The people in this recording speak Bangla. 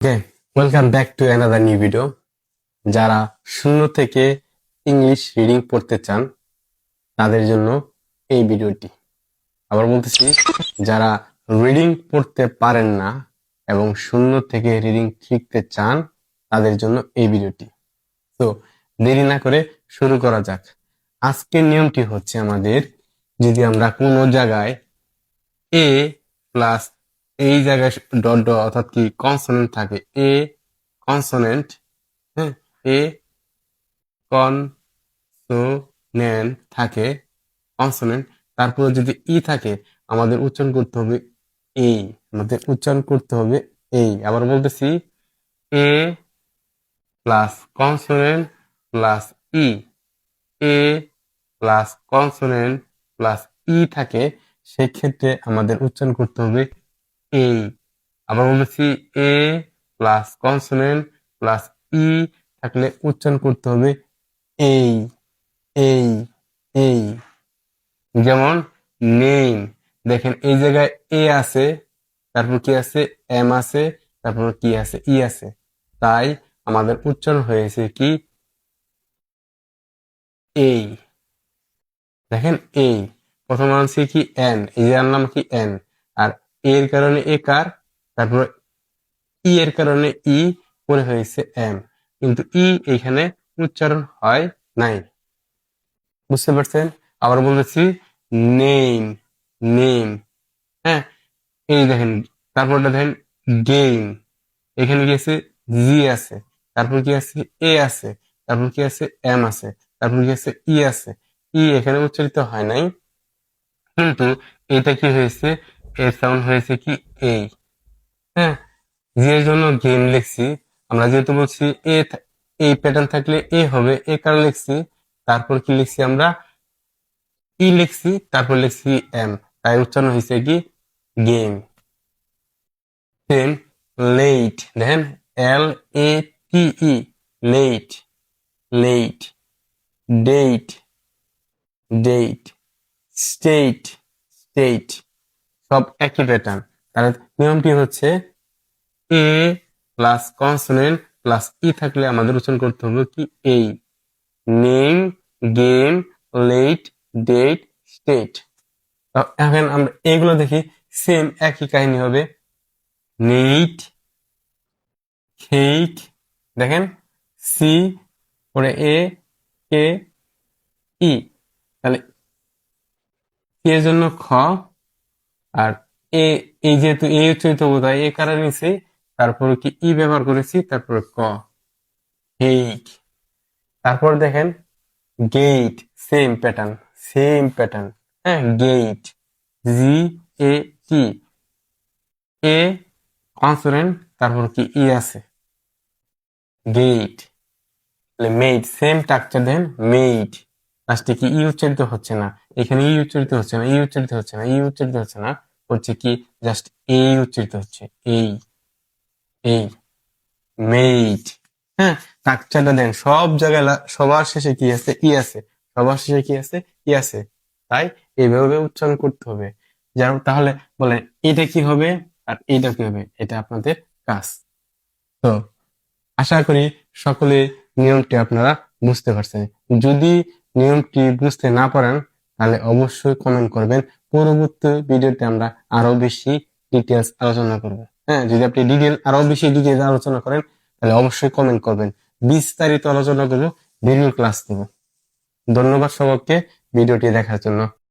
Welcome back to another new video যারা শূন্য থেকে ইংলিশ রিডিং পড়তে চান, তাদের জন্য এই ভিডিওটি। আবার বলতেছি, যারা রিডিং পড়তে পারেন না এবং শূন্য থেকে রিডিং শিখতে চান, তাদের জন্য এই ভিডিওটি। তো দেরি না করে শুরু করা যাক। আজকের নিয়মটি হচ্ছে আমাদের, যদি আমরা কোনো জায়গায় এ প্লাস এই জায়গায় ডট ডট অর্থাৎ কি কনসোনেন্ট থাকে। এ কনসোনেন্ট হ্যাঁ এ কনসোনেন্ট থাকে কনসোনেন্ট তারপরে যদি ই থাকে, আমাদের উচ্চারণ করতে হবে এই, আমাদের উচ্চারণ করতে হবে এই। আবার বলতেছি, A plus consonant plus E. A plus consonant plus E থাকে, সেক্ষেত্রে আমাদের উচ্চারণ করতে হবে এই আবার বলেছি A plus consonant plus E থাকলে উচ্চারণ করতে হবে এই এই এই। যেমন নেম দেখেন এই জায়গায় এ আছে, তারপর কি আছে? এম আছে, তারপর কি আছে? ই আছে। তাই আমাদের উচ্চারণ হয়েছে কি? এই দেখেন এই প্রথম আনছি কি? এন এই যে নাম কি? এন আর এর কারণে এ কার? তারপর ই এর কারণে ই পরে হয়েছে এম। কিন্তু ই এখানে উচ্চারণ হয় নাই। বুঝতে পারছেন? আবার বলতেছি নেম নেম হ্যাঁ এই দেখেন, তারপরটা দেখেন গেম এখানে কি আছে? জি আছে। তারপর কি আছে? এ আছে। তারপর কি আছে? এম আছে। তারপর কি আছে? ই আছে। ই এখানে উচ্চারিত হয় নাই। কিন্তু এটা কি হয়েছে? এর সাউন্ড হয়েছে কি? এই হ্যাঁ। এর জন্য গেম লিখছি। আমরা যেহেতু বলছি এ এই প্যাটার্ন থাকলে এ হবে এ কারণ লিখছি? তারপর কি লিখছি আমরা? ই লিখছি তারপর লিখছি এম তাই উচ্চারণ হয়েছে কি? গেম সেম লেট দেখেন L A T E late late date date state state সব একই প্যাটার্ন তাহলে নিয়মটি হচ্ছে A plus consonant plus E থাকলে আমাদের উচ্চারণ করতে হবে কি? এই name game late date state এখন আমরা এগুলো দেখি। সেম একই কাহিনী হবে। নেট খেইক দেখেন? সি পরে এ কে ই তাহলে এর জন্য খ আর এ, এই যেহেতু এ উচ্চারিত বোধ এ কারণে নিছি তারপরে কি ই ব্যবহার করেছি? তারপরে ক। হেইক তারপর দেখেন gate same pattern same pattern হ্যাঁ gate G A T A consonant তারপর কি ই আছে? Gate made same structure then made লাস্টে কি ই উচ্চারিত হচ্ছে না? এখানে ই উচ্চারিত হচ্ছে না, ই উচ্চারিত হচ্ছে না, ই উচ্চারিত হচ্ছে না হচ্ছে কি জাস্ট এই উচ্চারিত হচ্ছে, এই এই মেড হ্যাঁ স্ট্রাকচারটা দেন, সব জায়গায় সবার শেষে কি আছে? ই আছে। সবার শেষে কি আছে? ই আছে। তাই এইভাবে উচ্চারণ করতে হবে। যার তাহলে বলে, এটা কি হবে? আর এটা কি হবে? এটা আপনাদের কাজ। তো, আশা করি সকলে নিয়মটি আপনারা বুঝতে পারছেন। যদি নিয়মটি বুঝতে না পারেন, তাহলে অবশ্যই কমেন্ট করবেন। পরবর্তী ভিডিওতে আমরা আরও বেশি ডিটেলস আলোচনা করব। হ্যাঁ যদি আপনি ডিটেল আরও বেশি ডিটেলস আলোচনা করেন, তাহলে অবশ্যই কমেন্ট করবেন। বিস্তারিত আলোচনা করব ভিডিও ক্লাস দেব ধন্যবাদ সবাইকে ভিডিওটি দেখার জন্য।